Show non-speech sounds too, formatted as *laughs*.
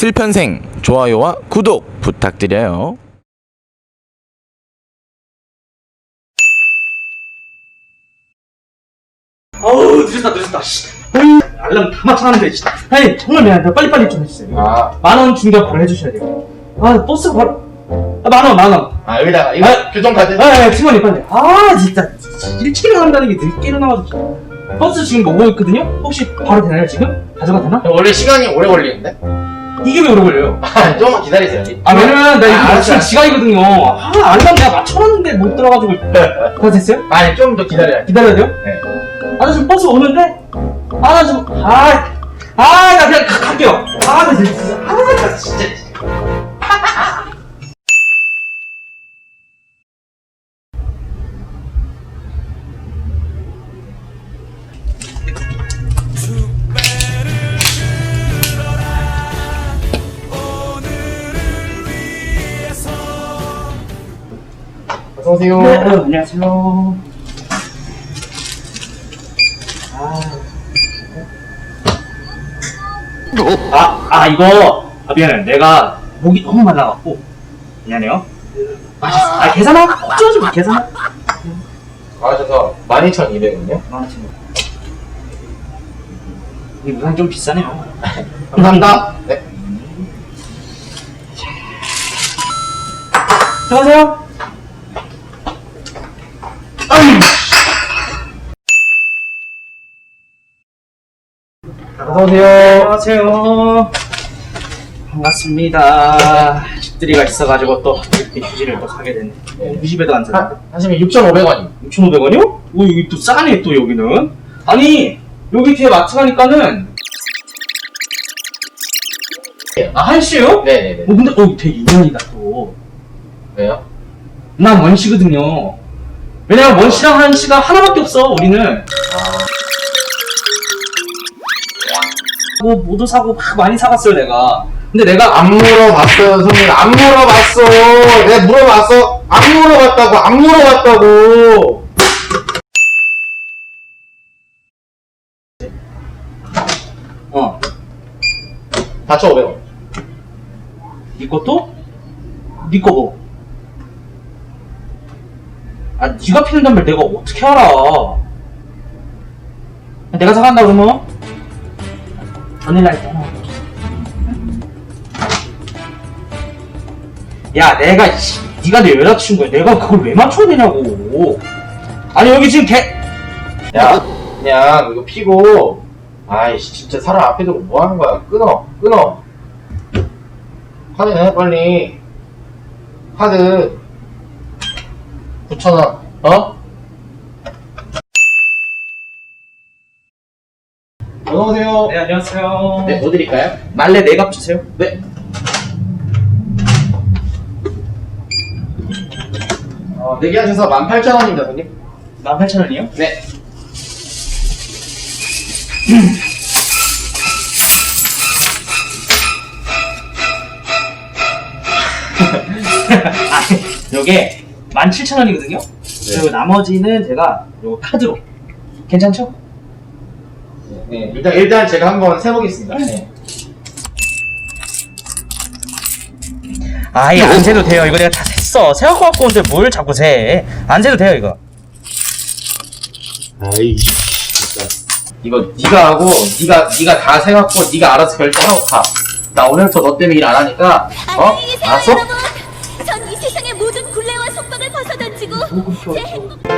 슬편생 좋아요와 구독 부탁드려요. 어우 늦었다 늦었다 씨. 어이, 알람 다 맞춰놨는데 씨. 아니 정말 미안해 빨리빨리 좀 해주세요 아, 만원 중개 바로 해주셔야 돼요 아 버스 바로 아, 만원 만원 아 여기다가 이거 아, 교통카드. 아, 아 팀원이 빨리 아 진짜 일찍 일어난다는 게 늦게 일어나가지고 버스 지금 오고 있거든요 혹시 바로 되나요 지금? 가져가 되나? 원래 시간이 오래 걸리는데? 이게 왜 오래 걸려요? 아, 조금만 기다리세요. 아 왜냐면 나 이거 아, 알았어. 지각이거든요 아 알람 내가 맞춰놨는데 못 들어가지고 *laughs* 다 됐어요? 아니 좀 더 기다려야 돼. 기다려야 돼요? 네. 아, 나 지금 버스 오는데? 아, 나 지금, 아, 아, 어서 오세요. 네, 어, 안녕하세요. 아, 아, 이거, 아, 미안해. 내가 목이 너무 말라갖고. 미안해요. 맛있어. 아, 계산하? 걱정하지 마, 계산하. 나와주셔서 12,200원이요? 망친 거. 이 무상 좀 비싸네요. *laughs* 감사합니다. 네. 들어가세요. 어서 오세요. 안녕하세요. 반갑습니다. 집들이가 있어가지고 또 이렇게 휴지를 또 사게 됐네. 우리 집에도 안 사는데. 하시면 6,500원이. 6,500원이요? 오, 여기 또 싸네, 또 여기는. 아니, 여기 뒤에 마트 가니까는. 아, 한시요? 네네네. 어, 근데, 어, 되게 인연이다, 또. 왜요? 난 원씨거든요. 왜냐면 원씨랑 한씨가 하나밖에 없어, 우리는. 뭐, 모두 사고 막 많이 사갔어요, 내가. 근데 내가 안 물어봤어요, 손님. 안 물어봤어. 내가 물어봤어. 안 물어봤다고, 안 물어봤다고. 어, 4,500원. 네 것도? 네 거고. 아, 네가 피는 담배를 내가 어떻게 알아? 내가 사간다 그러면? 바닐라 있잖아. 야, 내가 씨, 네가 내 여자친구야. 내가 그걸 왜 맞춰야 되냐고. 아니 여기 지금 개. 야, 그냥 이거 피고, 아이씨, 진짜 사람 앞에 두고 뭐 하는 거야? 끊어, 끊어. 내, 빨리. 카드. 9,000원, 어? 어서오세요. 네 안녕하세요. 네, 뭐 드릴까요? 말레 네값 주세요. 네. 어, 내기하셔서 18,000원입니다, 손님. 18,000원이요? 네. *laughs* 아, 요게 17,000원이거든요? 그리고 나머지는 제가 요 카드로. 괜찮죠? 네. 일단, 일단 제가 한번 세보겠습니다. 네. 아예 안 세도 돼요. 이거 내가 다 셌어. 세갖고 갖고 온데 뭘 자꾸 세. 안 세도 돼요, 이거. 아이, 진짜. 이거 네가 하고, 네가 네가 다 세갖고 네가 알아서 결정하고 가. 나 오늘부터 너 때문에 일 안 하니까, 어? 안녕히 계세요, 알았어? 여러분. 전 이 세상의 모든 굴레와 속박을 벗어던지고 제 행복.